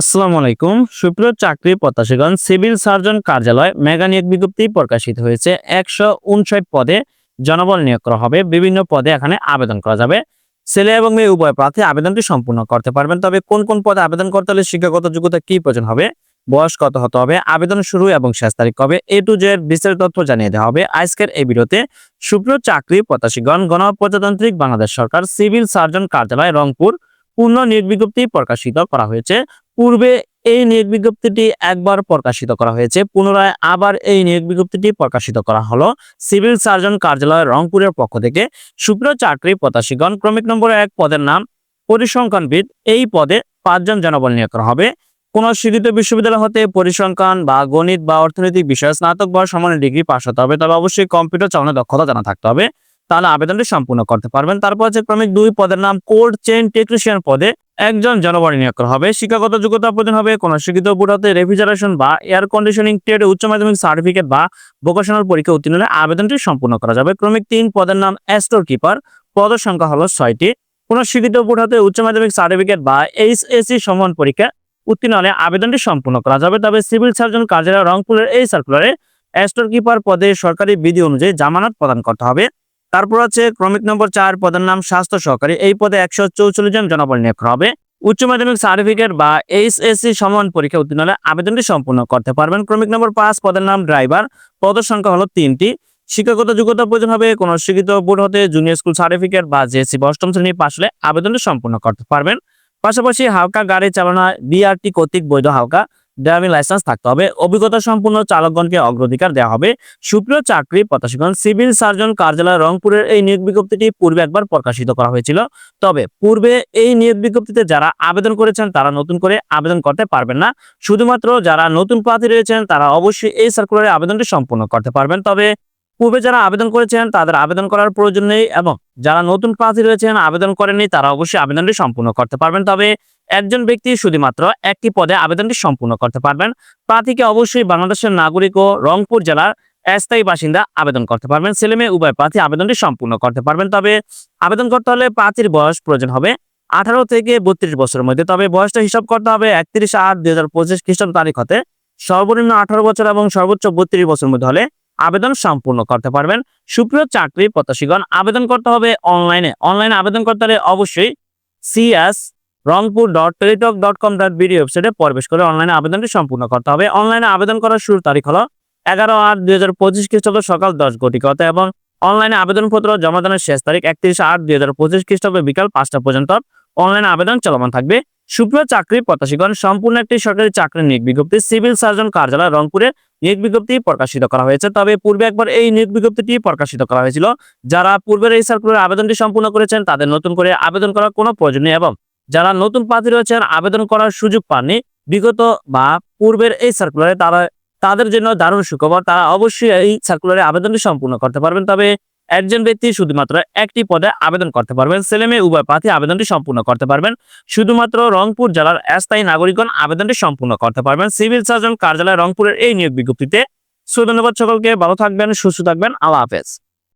আসসালামু আলাইকুম। সুপ্রিয় চাকরি প্রত্যাশীগণ, সিভিল সার্জন কার্যালয় মেগা নিয়োগ বিজ্ঞপ্তি প্রকাশিত হয়েছে। একশো উনষাট পদে জনবল নিয়োগ করা হবে। বিভিন্ন পদে এখানে আবেদন করা যাবে। ছেলে এবং মেয়ে উভয় প্রার্থী আবেদনটি সম্পূর্ণ করতে পারবেন। তবে কোন কোন পদে আবেদন করতে হলে শিক্ষাগত যোগ্যতা কি প্রয়োজন হবে, বয়স কত হতে হবে, আবেদন শুরু এবং শেষ তারিখ কবে, এ টু জেড বিস্তারিত তথ্য জানিয়ে দেওয়া হবে আজকের এই ভিডিওতে। সুপ্রিয় চাকরি প্রত্যাশীগণ গণপ্রজাতান্ত্রিক বাংলাদেশ সরকার, সিভিল সার্জন কার্যালয়, রংপুর। পূর্ণ নিয়োগ বিজ্ঞপ্তি প্রকাশিত করা হয়েছে। পূর্বে এই নিয়োগ বিজ্ঞপ্তিটি একবার প্রকাশিত করা হয়েছে, পুনরায় আবার এই নিয়োগ বিজ্ঞপ্তিটি প্রকাশিত করা হলো সিভিল সার্জন কার্যালয় রংপুরের পক্ষ থেকে। সুপ্রিয় চাকরি প্রত্যাশীগণ, ক্রমিক নম্বর এক পদের নাম, পরিসংখ্যানবিদ। এই পদে পাঁচজন জনবল নিয়োগ করা হবে। কোন স্বীকৃত বিশ্ববিদ্যালয় হতে পরিসংখ্যান বা গণিত বা অর্থনৈতিক বিষয়ে স্নাতক বা সমানের ডিগ্রি পাস হতে হবে, তবে অবশ্যই কম্পিউটার চালানোর দক্ষতা জানা থাকতে হবে। তাহলে আবেদনটি সম্পূর্ণ করতে পারবেন। তারপর হচ্ছে ক্রমিক দুই পদের নাম কোড চেইন টেকনিশিয়ান পদে একজন জনবল নিয়োগ করা হবে। শিক্ষাগত যোগ্যতা প্রয়োজন হবে কোন শিক্ষিত বোর্ড হতে রেফ্রিজারেশন বা এয়ার কন্ডিশনিং ট্রেড উচ্চ মাধ্যমিক সার্টিফিকেট বা ভোকেশনাল পরীক্ষা উত্তীর্ণ হলে আবেদনটি সম্পূর্ণ করা যাবে। ক্রমিক তিন পদের নাম স্টোর কিপার পদের সংখ্যা হলো ছয়টি। কোন শিক্ষিত বোর্ড হতে উচ্চ মাধ্যমিক সার্টিফিকেট বা এইচ এইচএসসি সমান পরীক্ষা উত্তীর্ণ হলে আবেদনটি সম্পূর্ণ করা যাবে। তবে সিভিল সার্জন কার্যালয় রংপুরের এই সার্কুলারে স্টোর কিপার পদে সরকারি বিধি অনুযায়ী জামানত প্রদান করতে হবে। তারপর আছে ক্রমিক নম্বর চার, পদের নাম স্বাস্থ্য সহকারী। এই পদে একশো চৌচল্লিশ জন জনবল নিয়োগ হবে। উচ্চ মাধ্যমিক সার্টিফিকেট বা এইচএসসি সমান পরীক্ষা উত্তীর্ণ হলে আবেদনটি সম্পূর্ণ করতে পারবেন। ক্রমিক নম্বর পাঁচ, পদের নাম ড্রাইভার। পদের সংখ্যা হলো তিনটি। শিক্ষাগত যোগ্যতা প্রয়োজন হবে কোন শিক্ষিত বোর্ড হতে জুনিয়র স্কুল সার্টিফিকেট বা জেএসসি বা অষ্টম শ্রেণি পাশ হলে আবেদনটি সম্পূর্ণ করতে পারবেন। পাশাপাশি হালকা গাড়ি চালানো বিআরটি কর্তৃক বৈধ হালকা। ড্রাইভিং লাইসেন্স থাকতে হবে। অভিজ্ঞতা সম্পূর্ণ চালকগণকে অগ্রাধিকার দেওয়া হবে। সুপ্রিয় চাকরি প্রত্যাশীগণ, সিভিল সার্জন কার্যালয় রংপুরের এই নিয়োগ বিজ্ঞপ্তিটি পূর্বে একবার প্রকাশিত করা হয়েছিল। তবে পূর্বে এই নিয়োগ বিজ্ঞপ্তিতে যারা আবেদন করেছেন, তারা নতুন করে আবেদন করতে পারবেন না। শুধুমাত্র যারা নতুন প্রার্থী রয়েছেন, তারা অবশ্যই এই সার্কুলারের আবেদনটি সম্পূর্ণ করতে পারবেন। তবে পূর্বে যারা আবেদন করেছেন, তাদের আবেদন করার প্রয়োজন নেই এবং যারা নতুন প্রার্থী রয়েছেন, আবেদন করেননি, তারা অবশ্যই আবেদনটি সম্পূর্ণ করতে পারবেন। তবে একজন ব্যক্তি শুধুমাত্র একটি পদে আবেদনটি সম্পূর্ণ করতে পারবেন। প্রার্থীকে অবশ্যই বাংলাদেশের নাগরিক ও রংপুর জেলার স্থায়ী বাসিন্দা আবেদন করতে পারবেন। ছেলে মেয়ে, উভয় প্রার্থী আবেদনটি সম্পূর্ণ করতে পারবেন। তবে আবেদন করতে হলে প্রার্থীর বয়স প্রয়োজন হবে আঠারো থেকে বত্রিশ বছরের মধ্যে। তবে বয়সটা হিসাব করতে হবে একত্রিশ আট দুই হাজার পঁচিশ খ্রিস্টান তারিখ হতে। সর্বনিম্ন আঠারো বছর এবং সর্বোচ্চ বত্রিশ বছরের মধ্যে হলে আবেদন সম্পূর্ণ করতে পারবেন। সুপ্রিয় চাকরি প্রত্যাশীগণ, আবেদন করতে হবে অনলাইনে। অনলাইনে আবেদন করতে হলে অবশ্যই CS Rangpur dot Teletalk dot com dot BD ওয়েবসাইটে প্রবেশ করে অনলাইনে আবেদনটি সম্পূর্ণ করতে হবে। অনলাইনে আবেদন করার শুরু তারিখ হলো এগারো আট দুই হাজার পঁচিশ খ্রিস্টাব্দ সকাল দশ ঘটিকতে এবং অনলাইনে আবেদনপত্র জমা দানের শেষ তারিখ একত্রিশ আট দুই হাজার পঁচিশ খ্রিস্টাব্দ বিকাল পাঁচটা পর্যন্ত অনলাইনে আবেদন চলমান থাকবে। সুপ্রিয় চাকরি প্রত্যাশীগণ, সম্পূর্ণ একটি সরকারি চাকরি নিয়োগ বিজ্ঞপ্তি সিভিল সার্জন কার্যালয় রংপুরে নিয়োগ বিজ্ঞপ্তি প্রকাশিত করা হয়েছে। তবে পূর্বে একবার এই নিয়োগ বিজ্ঞপ্তিটি প্রকাশিত করা হয়েছিল। যারা পূর্বের এই সার্কুলার আবেদনটি সম্পূর্ণ করেছেন, তাদের নতুন করে আবেদন করার কোনো প্রয়োজন নেই এবং যারা নতুন প্রার্থী রয়েছেন, আবেদন করার সুযোগ পাননি, বিগত বা পূর্বের এই সার্কুলারে তারা, তাদের জন্য দারুণ সুখবর। তারা অবশ্যই এই সার্কুলারে আবেদনটি সম্পূর্ণ করতে পারবেন। তবে একজন ব্যক্তি শুধুমাত্র একটি পদে আবেদন করতে পারবেন। ছেলে মেয়ে, উভয় প্রার্থী আবেদনটি সম্পূর্ণ করতে পারবেন। শুধুমাত্র রংপুর জেলার স্থায়ী নাগরিকগণ আবেদনটি সম্পূর্ণ করতে পারবেন। সিভিল সার্জন কার্যালয় রংপুরের এই নিয়োগ বিজ্ঞপ্তিতে। সো, ধন্যবাদ সকলকে। ভালো থাকবেন, সুস্থ থাকবেন। আল্লাহ হাফেজ।